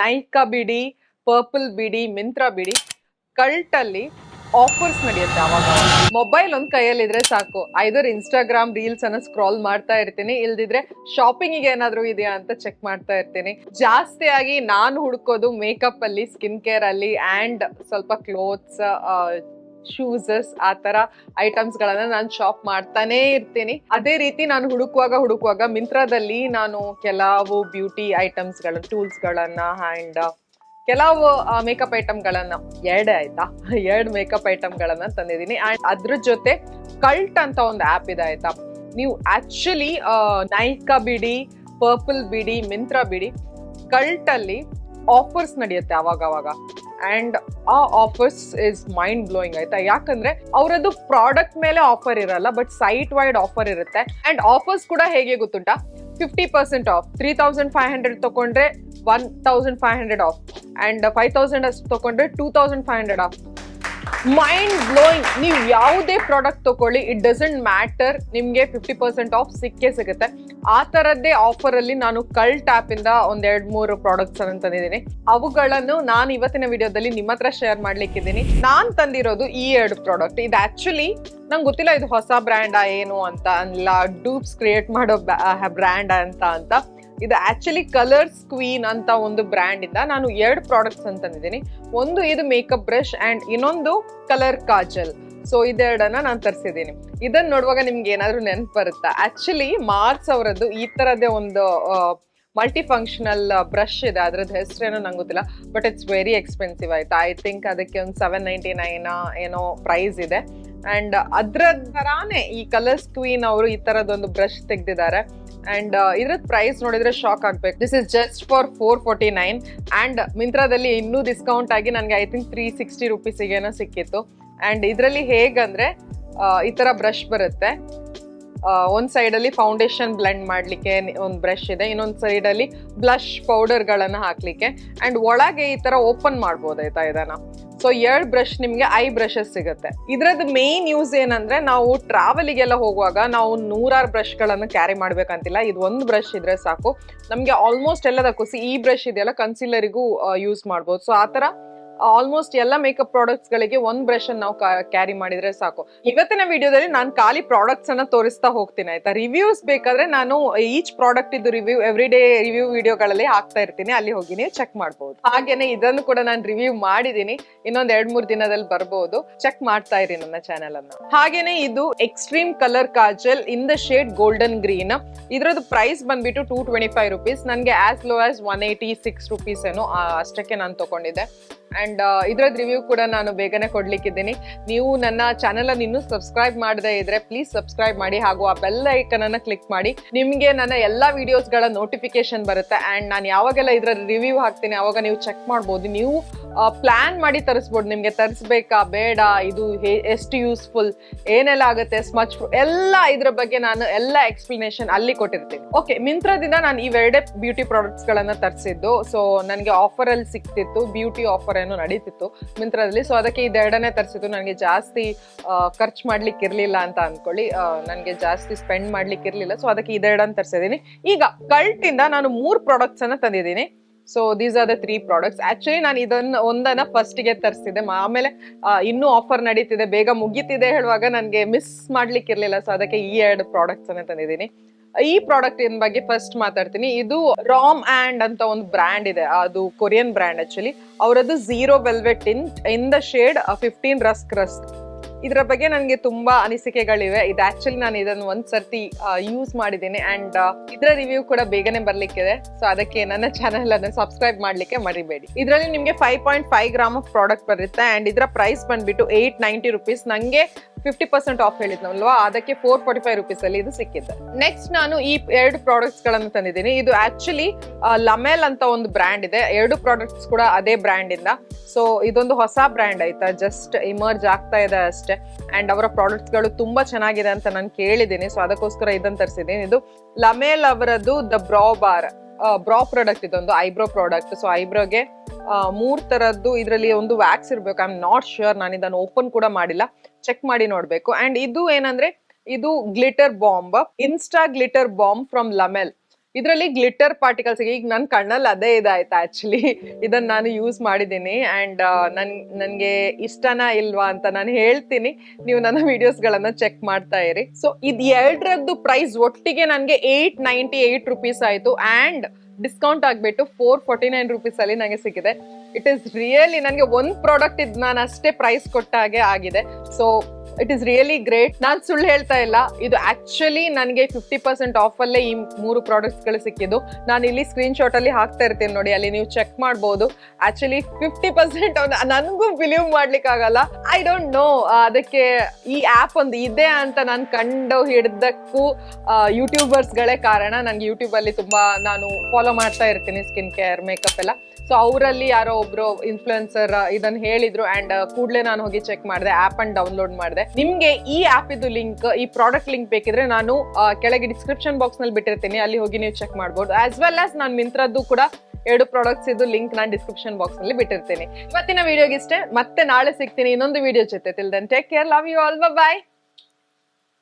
ನೈಕಾ ಬಿಡಿ, ಪರ್ಪಲ್ ಬಿಡಿ, ಮಿಂತ್ರಾ ಬಿಡಿ ಕಲ್ಟಲ್ಲಿ ಆಫರ್ಸ್ ನಡೆಯುತ್ತೆ ಅವಾಗ. ಮೊಬೈಲ್ ಒಂದು ಕೈಯಲ್ಲಿದ್ರೆ ಸಾಕು. ಐದರ್ ಇನ್ಸ್ಟಾಗ್ರಾಮ್ ರೀಲ್ಸ್ ಅನ್ನ ಸ್ಕ್ರಾಲ್ ಮಾಡ್ತಾ ಇರ್ತೀನಿ. ಇಲ್ದಿದ್ರೆ ಶಾಪಿಂಗ್ ಏನಾದರೂ ಇದೆಯಾ ಅಂತ ಚೆಕ್ ಮಾಡ್ತಾ ಇರ್ತೀನಿ. ಜಾಸ್ತಿಯಾಗಿ ನಾನು ಹುಡ್ಕೋದು ಮೇಕಪ್ ಅಲ್ಲಿ ಸ್ಕಿನ್ ಕೇರ್ ಅಲ್ಲಿ ಅಂಡ್ ಸ್ವಲ್ಪ ಕ್ಲೋತ್ಸ್ ಶೂಸಸ್ ಆ ತರ ಐಟಮ್ಸ್ ಗಳನ್ನ ನಾನು ಶಾಪ್ ಮಾಡ್ತಾನೆ ಇರ್ತೀನಿ. ಅದೇ ರೀತಿ ನಾನು ಹುಡುಕುವಾಗ ಹುಡುಕುವಾಗ ಮಿಂತ್ರಾದಲ್ಲಿ ನಾನು ಕೆಲವು ಬ್ಯೂಟಿ ಐಟಮ್ಸ್ಗಳ ಟೂಲ್ಸ್ ಗಳನ್ನ ಹ್ಯಾಂಡ್ ಕೆಲವು ಮೇಕಪ್ ಐಟಮ್ ಗಳನ್ನ, ಎರಡೇ ಆಯ್ತಾ? ಎರಡು ಮೇಕಪ್ ಐಟಮ್ ಗಳನ್ನ ತಂದಿದ್ದೀನಿ. ಅಂಡ್ ಅದ್ರ ಜೊತೆ ಕಲ್ಟ್ ಅಂತ ಒಂದು ಆ್ಯಪ್ ಇದೆ ಆಯ್ತಾ? ನೀವು ಆಕ್ಚುಲಿ ನೈಕಾ ಬಿಡಿ ಪರ್ಪಲ್ ಬಿಡಿ ಮಿಂತ್ರಾ ಬಿಡಿ ಕಲ್ಟ್ ಅಲ್ಲಿ ಆಫರ್ಸ್ ನಡೆಯುತ್ತೆ ಅವಾಗವಾಗ. ಅವಾಗ ಅಂಡ್ ಆ ಆಫರ್ಸ್ ಇಸ್ ಮೈಂಡ್ ಬ್ಲೋಯಿಂಗ್ ಆಯ್ತಾ? ಯಾಕಂದ್ರೆ ಅವರದ್ದು ಪ್ರಾಡಕ್ಟ್ ಮೇಲೆ ಆಫರ್ ಇರಲ್ಲ ಬಟ್ ಸೈಟ್ ವೈಡ್ ಆಫರ್ ಇರುತ್ತೆ. ಅಂಡ್ ಆಫರ್ಸ್ ಕೂಡ ಹೇಗೆ ಗೊತ್ತುಂಟ? Fifty percent off three thousand five hundred ತಗೊಂಡ್ರೆ one thousand five hundred off and five thousand ಅಷ್ಟು ತಗೊಂಡ್ರೆ two thousand five hundred off mind blowing ನೀವು ಯಾವುದೇ ಪ್ರಾಡಕ್ಟ್ ತಗೊಳ್ಳಿ ಇಟ್ ಡಸಂಟ್ ಮ್ಯಾಟರ್ ನಿಮಗೆ ಫಿಫ್ಟಿ ಪರ್ಸೆಂಟ್ ಆಫ್ ಸಿಕ್ಕೇ ಸಿಗುತ್ತೆ. ಆ ಥರದ್ದೇ ಆಫರಲ್ಲಿ ನಾನು ಕಲ್ ಟ್ಯಾಪಿಂದ ಒಂದೆರಡು ಮೂರು ಪ್ರಾಡಕ್ಟ್ಸ್ ಅನ್ನು ತಂದಿದ್ದೀನಿ. ಅವುಗಳನ್ನು ನಾನು ಇವತ್ತಿನ ವಿಡಿಯೋದಲ್ಲಿ ನಿಮ್ಮ ಹತ್ರ ಶೇರ್ ಮಾಡ್ಲಿಕ್ಕಿದ್ದೀನಿ. ನಾನು ತಂದಿರೋದು ಈ ಎರಡು ಪ್ರಾಡಕ್ಟ್ ಇದು ಆ್ಯಕ್ಚುಲಿ ನಂಗೆ ಗೊತ್ತಿಲ್ಲ ಇದು ಹೊಸ ಬ್ರ್ಯಾಂಡಾ ಏನು ಅಂತ. ಅಲ್ಲ ಡೂಪ್ಸ್ ಕ್ರಿಯೇಟ್ ಮಾಡೋ ಬ್ರ್ಯಾಂಡ್ ಅಂತ ಅಂತ. ಇದು ಆಕ್ಚುಲಿ ಕಲರ್ಸ್ ಕ್ವೀನ್ ಅಂತ ಒಂದು ಬ್ರ್ಯಾಂಡ್ ಇಂದ ನಾನು ಎರಡು ಪ್ರಾಡಕ್ಟ್ಸ್ ಅಂತ ತಂದಿದ್ದೀನಿ ಒಂದು ಇದು ಮೇಕಪ್ ಬ್ರಷ್ ಅಂಡ್ ಇನ್ನೊಂದು ಕಲರ್ ಕಾಜಲ್. ಸೊ ಇದೆರಡನ್ನ ನಾನು ತರಿಸಿದ್ದೀನಿ. ಇದನ್ನ ನೋಡುವಾಗ ನಿಮ್ಗೆ ಏನಾದರೂ ನೆನಪು ಬರುತ್ತಾ? ಆಕ್ಚುಲಿ ಮಾರ್ಕ್ಸ್ ಅವರದ್ದು ಈ ತರದೇ ಒಂದು ಮಲ್ಟಿ ಫಂಕ್ಷನಲ್ ಬ್ರಷ್ ಇದೆ. ಅದ್ರದ್ದು ಹೆಸರೇನೋ ನಂಗೆ ಗೊತ್ತಿಲ್ಲ. ಬಟ್ ಇಟ್ಸ್ ವೆರಿ ಎಕ್ಸ್ಪೆನ್ಸಿವ್ ಆಯ್ತು? ಐ ಥಿಂಕ್ ಅದಕ್ಕೆ ಒಂದು ಸೆವೆನ್ ನೈಂಟಿ ನೈನ್ ಏನೋ ಪ್ರೈಸ್ ಇದೆ. ಅಂಡ್ ಅದ್ರ ತರಾನೇ ಈ ಕಲರ್ಸ್ ಕ್ವೀನ್ ಅವರು ಈ ತರದೊಂದು ಬ್ರಷ್ ತೆಗ್ದಿದ್ದಾರೆ. ಅಂಡ್ ಇದ್ರದ್ ಪ್ರೈಸ್ ನೋಡಿದ್ರೆ ಶಾಕ್ ಆಗ್ಬೇಕು. This is just for four forty nine and ಮಿಂತ್ರಾದಲ್ಲಿ ಇನ್ನೂ ಡಿಸ್ಕೌಂಟ್ ಆಗಿ ನನಗೆ ಐ ಥಿಂಕ್ ತ್ರೀ ಸಿಕ್ಸ್ಟಿ ರುಪೀಸಿಗೇನೋ ಸಿಕ್ಕಿತ್ತು. ಅಂಡ್ ಇದರಲ್ಲಿ ಹೇಗಂದ್ರೆ ಆ, ಈ ತರ ಬ್ರಷ್ ಬರುತ್ತೆ. ಒಂದು ಸೈಡಲ್ಲಿ ಫೌಂಡೇಶನ್ ಬ್ಲೆಂಡ್ ಮಾಡ್ಲಿಕ್ಕೆ ಒಂದು ಬ್ರಷ್ ಇದೆ, ಇನ್ನೊಂದು ಸೈಡಲ್ಲಿ ಬ್ಲಷ್ ಪೌಡರ್ಗಳನ್ನು ಹಾಕ್ಲಿಕ್ಕೆ. ಅಂಡ್ ಒಳಗೆ ಈ ತರ ಓಪನ್ ಮಾಡ್ಬೋದು, ಆಯ್ತಾ ಇದನ್ನ? ಸೊ ಎರಡು ಬ್ರಷ್ ನಿಮ್ಗೆ ಐ ಬ್ರಷಸ್ ಸಿಗುತ್ತೆ. ಇದ್ರದ್ದು ಮೇನ್ ಯೂಸ್ ಏನಂದ್ರೆ, ನಾವು ಟ್ರಾವೆಲಿಗೆಲ್ಲ ಹೋಗುವಾಗ ನಾವು ನೂರಾರು ಬ್ರಷ್ಗಳನ್ನು ಕ್ಯಾರಿ ಮಾಡ್ಬೇಕಂತಿಲ್ಲ. ಇದು ಒಂದು ಬ್ರಷ್ ಇದ್ರೆ ಸಾಕು. ನಮಗೆ ಆಲ್ಮೋಸ್ಟ್ ಎಲ್ಲದಕ್ಕೂ ಈ ಬ್ರಷ್ ಇದೆಯಲ್ಲ ಕನ್ಸಿಲರಿಗೂ ಯೂಸ್ ಮಾಡ್ಬೋದು. ಸೊ ಆ ಥರ ಆಲ್ಮೋಸ್ಟ್ ಎಲ್ಲ ಮೇಕಪ್ ಪ್ರಾಡಕ್ಟ್ಸ್ ಗಳಿಗೆ ಒಂದ್ ಬ್ರಷ್ ಅನ್ನು ನಾವು ಕ್ಯಾರಿ ಮಾಡಿದ್ರೆ ಸಾಕು. ಇವತ್ತಿನ ವಿಡಿಯೋದಲ್ಲಿ ನಾನು ಖಾಲಿ ಪ್ರಾಡಕ್ಟ್ಸ್ ಅನ್ನ ತೋರಿಸ್ತಾ ಹೋಗ್ತೀನಿ, ಆಯ್ತಾ? ರಿವ್ಯೂಸ್ ಬೇಕಾದ್ರೆ ನಾನು ಈಚ್ ಪ್ರಾಡಕ್ಟ್ ಇದು ರಿವ್ಯೂ ಎವ್ರಿ ಡೇ ರಿವ್ಯೂ ವಿಡಿಯೋಗಳಲ್ಲಿ ಹಾಕ್ತಾ ಇರ್ತೀನಿ, ಅಲ್ಲಿ ಹೋಗಿ ನೀವು ಚೆಕ್ ಮಾಡಬಹುದು ಹಾಗೇನೆ ಇದನ್ನು ಕೂಡ ನಾನು ರಿವ್ಯೂ ಮಾಡಿದೀನಿ, ಇನ್ನೊಂದ್ ಎರಡ್ ಮೂರ್ ದಿನದಲ್ಲಿ ಬರಬಹುದು ಚೆಕ್ ಮಾಡ್ತಾ ಇರಿ ನನ್ನ ಚಾನೆಲ್ ಅನ್ನ. ಹಾಗೇನೆ ಇದು extreme colour kajal in the shade golden green ಇದ್ರದ್ದು ಪ್ರೈಸ್ ಬಂದ್ಬಿಟ್ಟು ಟೂ ಟ್ವೆಂಟಿ ಫೈವ್ ರುಪೀಸ್ ನನಗೆ as low as one eighty six rupees ಏನೋ ಅಷ್ಟಕ್ಕೆ ನಾನು ತಗೊಂಡಿದ್ದೆ. ಅಂಡ್ ಇದ್ರದ್ದು ರಿವ್ಯೂ ಕೂಡ ನಾನು ಬೇಗನೆ ಕೊಡ್ಲಿಕ್ಕಿದ್ದೀನಿ. ನೀವು ನನ್ನ ಚಾನಲನ್ನು ಇನ್ನೂ ಸಬ್ಸ್ಕ್ರೈಬ್ ಮಾಡದೇ ಇದ್ರೆ ಪ್ಲೀಸ್ ಸಬ್ಸ್ಕ್ರೈಬ್ ಮಾಡಿ ಹಾಗೂ ಆ ಬೆಲ್ ಐಕನನ್ನು ಕ್ಲಿಕ್ ಮಾಡಿ. ನಿಮಗೆ ನನ್ನ ಎಲ್ಲ ವಿಡಿಯೋಸ್ಗಳ ನೋಟಿಫಿಕೇಶನ್ ಬರುತ್ತೆ. ಆ್ಯಂಡ್ ನಾನು ಯಾವಾಗೆಲ್ಲ ಇದ್ರ ರಿವ್ಯೂ ಹಾಕ್ತೀನಿ, ಅವಾಗ ನೀವು ಚೆಕ್ ಮಾಡ್ಬೋದು. ನೀವು ಪ್ಲಾನ್ ಮಾಡಿ ತರಿಸ್ಬೋದು. ನಿಮಗೆ ತರಿಸ್ಬೇಕಾ? ಬೇಡ, ಇದು ಎಷ್ಟು ಯೂಸ್ಫುಲ್ ಏನೆಲ್ಲ ಆಗುತ್ತೆ ಸ್ಮಚ್ ಎಲ್ಲ ಇದ್ರ ಬಗ್ಗೆ ನಾನು ಎಲ್ಲ ಎಕ್ಸ್ಪ್ಲನೇಷನ್ ಅಲ್ಲಿ ಕೊಟ್ಟಿರ್ತೀನಿ. ಓಕೆ ಮಿಂತ್ರದಿಂದ ನಾನು ಇವೆರಡೇ ಬ್ಯೂಟಿ ಪ್ರಾಡಕ್ಟ್ಸ್ ಗಳನ್ನ ತರಿಸಿದ್ದು. ಸೊ ನನಗೆ ಆಫರ್ ಅಲ್ಲಿ ಸಿಕ್ತಿತ್ತು ಬ್ಯೂಟಿ ಆಫರ್ ಏನೋ ನಡೀತಿತ್ತು ಮಿಂತ್ರದಲ್ಲಿ. ಸೊ ಅದಕ್ಕೆ ಇದೆರಡನೇ ತರಿಸಿದ್ದು. ನನಗೆ ಜಾಸ್ತಿ ಖರ್ಚು ಮಾಡ್ಲಿಕ್ಕೆ ಇರ್ಲಿಲ್ಲ ಅಂತ ಅನ್ಕೊಳ್ಳಿ. ನನಗೆ ಜಾಸ್ತಿ ಸ್ಪೆಂಡ್ ಮಾಡ್ಲಿಕ್ಕೆ ಇರ್ಲಿಲ್ಲ ಸೊ ಅದಕ್ಕೆ ಇದೆರಡನ್ನ ತರಿಸಿದ್ದೀನಿ. ಈಗ ಕಲ್ಟ್ ಇಂದ ನಾನು ಮೂರು ಪ್ರಾಡಕ್ಟ್ಸ್ ಅನ್ನ ತಂದಿದ್ದೀನಿ. So these are the three products actually ನಾನು ಇದನ್ನ ಒಂದನ್ನ ಫಸ್ಟ್ಗೆ ತರಿಸಿದೆ ಆಮೇಲೆ ಇನ್ನೂ ಆಫರ್ ನಡೀತಿದೆ. ಬೇಗ ಮುಗೀತಿದೆ ಹೇಳುವಾಗ ನನಗೆ ಮಿಸ್ ಮಾಡ್ಲಿಕ್ಕೆ ಇರ್ಲಿಲ್ಲ ಸೊ ಅದಕ್ಕೆ ಈ ಎರಡು ಪ್ರಾಡಕ್ಟ್ಸ್ ಅನ್ನ ತಂದಿದ್ದೀನಿ. ಈ ಪ್ರಾಡಕ್ಟ್ ಇನ್ ಬಗ್ಗೆ ಫಸ್ಟ್ ಮಾತಾಡ್ತೀನಿ. ಇದು ರಾಮ್ ಆ್ಯಂಡ್ ಅಂತ ಒಂದು ಬ್ರ್ಯಾಂಡ್ ಇದೆ. ಅದು ಕೊರಿಯನ್ ಬ್ರ್ಯಾಂಡ್ ಆಕ್ಚುಲಿ ಅವರದ್ದು zero velvet in in the shade fifteen rusk rusk ಇದರ ಬಗ್ಗೆ ನನಗೆ ತುಂಬಾ ಅನಿಸಿಕೆಗಳಿವೆ. ಇದು ಆಕ್ಚುಲಿ ನಾನು ಇದನ್ನು ಒಂದ್ಸರ್ತಿ ಯೂಸ್ ಮಾಡಿದ್ದೀನಿ ಅಂಡ್ ಇದರ ರಿವ್ಯೂ ಕೂಡ ಬೇಗನೆ ಬರ್ಲಿಕ್ಕಿದೆ. ಸೊ ಅದಕ್ಕೆ ನನ್ನ ಚಾನೆಲ್ ಅನ್ನು ಸಬ್ಸ್ಕ್ರೈಬ್ ಮಾಡ್ಲಿಕ್ಕೆ ಮರಿಬೇಡಿ. ಇದರಲ್ಲಿ ನಿಮಗೆ five point five gram of product ಬರುತ್ತೆ ಅಂಡ್ ಇದರ ಪ್ರೈಸ್ ಬಂದ್ಬಿಟ್ಟು ಏಟ್ ನೈಂಟಿ ರುಪೀಸ್ ನಂಗೆ ಫಿಫ್ಟಿ ಪರ್ಸೆಂಟ್ ಆಫ್ ಹೇಳಿದ್ನಲ್ವಾ? ಅದಕ್ಕೆ ಫೋರ್ ಫೋರ್ಟಿ ಫೈವ್ ರುಪೀಸ್ ಅಲ್ಲಿ ಇದು ಸಿಕ್ಕಿದೆ ನೆಕ್ಸ್ಟ್ ನಾನು ಈ ಎರಡು ಪ್ರಾಡಕ್ಟ್ಸ್ಗಳನ್ನು ತಂದಿದ್ದೀನಿ. ಇದು ಆಕ್ಚುಲಿ ಲಮೆಲ್ ಅಂತ ಒಂದು ಬ್ರ್ಯಾಂಡ್ ಇದೆ. ಎರಡು ಪ್ರಾಡಕ್ಟ್ಸ್ ಕೂಡ ಅದೇ ಬ್ರ್ಯಾಂಡ್ ಇಂದ. ಸೊ ಇದೊಂದು ಹೊಸ ಬ್ರ್ಯಾಂಡ್ ಆಯ್ತಾ? ಜಸ್ಟ್ ಇಮರ್ಜ್ ಆಗ್ತಾ ಇದೆ ಅಷ್ಟೇ. ಅಂಡ್ ಅವರ ಪ್ರಾಡಕ್ಟ್ಸ್ಗಳು ತುಂಬಾ ಚೆನ್ನಾಗಿದೆ ಅಂತ ನಾನು ಕೇಳಿದ್ದೀನಿ. ಸೊ ಅದಕ್ಕೋಸ್ಕರ ಇದನ್ನು ತರಿಸಿದ್ದೀನಿ. ಇದು ಲಮೇಲ್ ಅವರದ್ದು the brow bar brow product ಇದೊಂದು ಐಬ್ರೋ ಪ್ರಾಡಕ್ಟ್ ಸೊ ಐಬ್ರೋಗೆ ಮೂರ್ ತರದ್ದು ಇದರಲ್ಲಿ ಒಂದು ವ್ಯಾಕ್ಸ್ ಇರ್ಬೇಕು. ಐ ಆಮ್ ನಾಟ್ ಶ್ಯೂರ್ ನಾನು ಇದನ್ನು ಓಪನ್ ಕೂಡ ಮಾಡಿಲ್ಲ. ಚೆಕ್ ಮಾಡಿ ನೋಡ್ಬೇಕು. ಅಂಡ್ ಇದು ಏನಂದ್ರೆ, ಇದು glitter bomb insta glitter bomb from Lamel ಇದರಲ್ಲಿ ಗ್ಲಿಟರ್ ಪಾರ್ಟಿಕಲ್ಸ್ ಈಗ ನನ್ನ ಕಣ್ಣಲ್ಲಿ ಅದೇ ಇದಾಯ್ತು ಆಕ್ಚುಲಿ ಇದನ್ನ ನಾನು ಯೂಸ್ ಮಾಡಿದ್ದೀನಿ. ಅಂಡ್ ನನ್, ನನ್ಗೆ ಇಷ್ಟನಾ ಇಲ್ವಾ ಅಂತ ನಾನು ಹೇಳ್ತೀನಿ. ನೀವು ನನ್ನ ವಿಡಿಯೋಸ್ಗಳನ್ನ ಚೆಕ್ ಮಾಡ್ತಾ ಇರಿ. ಸೊ ಇದು ಎರಡರದ್ದು ಪ್ರೈಸ್ ಒಟ್ಟಿಗೆ ನನಗೆ ಏಟ್ ನೈಂಟಿ ಏಟ್ ರುಪೀಸ್ ಆಯಿತು. ಅಂಡ್ ಡಿಸ್ಕೌಂಟ್ ಆಗಿಬಿಟ್ಟು ಫೋರ್ ಫೋರ್ಟಿ ನೈನ್ ರುಪೀಸ್ ಅಲ್ಲಿ ನನಗೆ ಸಿಕ್ಕಿದೆ. ಇಟ್ ಇಸ್ ರಿಯಲಿ ನನಗೆ ಒಂದು ಪ್ರಾಡಕ್ಟ್ ಇದ್ ನಾನು ಅಷ್ಟೇ ಪ್ರೈಸ್ ಕೊಟ್ಟ ಹಾಗೆ ಆಗಿದೆ. So it is really great ನಾನು ಸುಳ್ಳು ಹೇಳ್ತಾ ಇಲ್ಲ. ಇದು ಆಕ್ಚುಲಿ ನನಗೆ ಫಿಫ್ಟಿ ಪರ್ಸೆಂಟ್ ಅಲ್ಲೇ ಈ ಮೂರು ಪ್ರಾಡಕ್ಟ್ಸ್ಗಳು ಸಿಕ್ಕಿದ್ದು. ನಾನು ಇಲ್ಲಿ ಸ್ಕ್ರೀನ್ ಶಾಟ್ ಅಲ್ಲಿ ಹಾಕ್ತಾ ಇರ್ತೀನಿ ನೋಡಿ, ಅಲ್ಲಿ ನೀವು ಚೆಕ್ ಮಾಡಬಹುದು ಆಕ್ಚುಲಿ ಫಿಫ್ಟಿ ಪರ್ಸೆಂಟ್ ನನಗೂ ಬಿಲೀವ್ ಮಾಡ್ಲಿಕ್ಕೆ ಆಗಲ್ಲ ಐ ಡೋಂಟ್ ನೋ ಅದಕ್ಕೆ ಈ ಆಪ್ ಒಂದು ಇದೆ ಅಂತ ನಾನು ಕಂಡು ಹಿಡ್ದಕ್ಕೂ ಯೂಟ್ಯೂಬರ್ಸ್ ಗಳೇ ಕಾರಣ ನಂಗೆ ಯೂಟ್ಯೂಬಲ್ಲಿ ತುಂಬಾ ನಾನು ಫಾಲೋ ಮಾಡ್ತಾ ಇರ್ತೀನಿ ಸ್ಕಿನ್ ಕೇರ್ ಮೇಕಪ್ ಎಲ್ಲ. ಸೊ ಅವರಲ್ಲಿ ಯಾರೋ ಒಬ್ರು ಇನ್ಫ್ಲುಯೆನ್ಸರ್ ಇದನ್ನ ಹೇಳಿದ್ರು ಅಂಡ್ ಕೂಡಲೇ ನಾನು ಹೋಗಿ ಚೆಕ್ ಮಾಡಿದೆ ಆಪ್ ಅನ್ನು ಡೌನ್ಲೋಡ್ ಮಾಡಿದೆ. ನಿಮ್ಗೆ ಈ ಆಪ್ ಇದು ಲಿಂಕ್ ಈ ಪ್ರಾಡಕ್ಟ್ ಲಿಂಕ್ ಬೇಕಿದ್ರೆ ನಾನು ಕೆಳಗೆ ಡಿಸ್ಕ್ರಿಪ್ಷನ್ ಬಾಕ್ಸ್ನಲ್ಲಿ ಬಿಟ್ಟಿರ್ತೀನಿ, ಅಲ್ಲಿ ಹೋಗಿ ನೀವು ಚೆಕ್ ಮಾಡ್ಬೋದು. ಆಸ್ ವೆಲ್ ಆಸ್ ನಾನು ಮಿಂತ್ರದ್ದು ಕೂಡ ಎರಡು ಪ್ರಾಡಕ್ಟ್ಸ್ ಇದು ಲಿಂಕ್ ನಾನು ಡಿಸ್ಕ್ರಿಪ್ಷನ್ ಬಾಕ್ಸ್ನಲ್ಲಿ ಬಿಟ್ಟಿರ್ತೀನಿ. ಇವತ್ತಿನ ವಿಡಿಯೋಗಿಷ್ಟೇ ಮತ್ತೆ ನಾಳೆ ಸಿಗ್ತೀನಿ ಇನ್ನೊಂದು ವಿಡಿಯೋ ಜೊತೆ. Till then take care love you all bye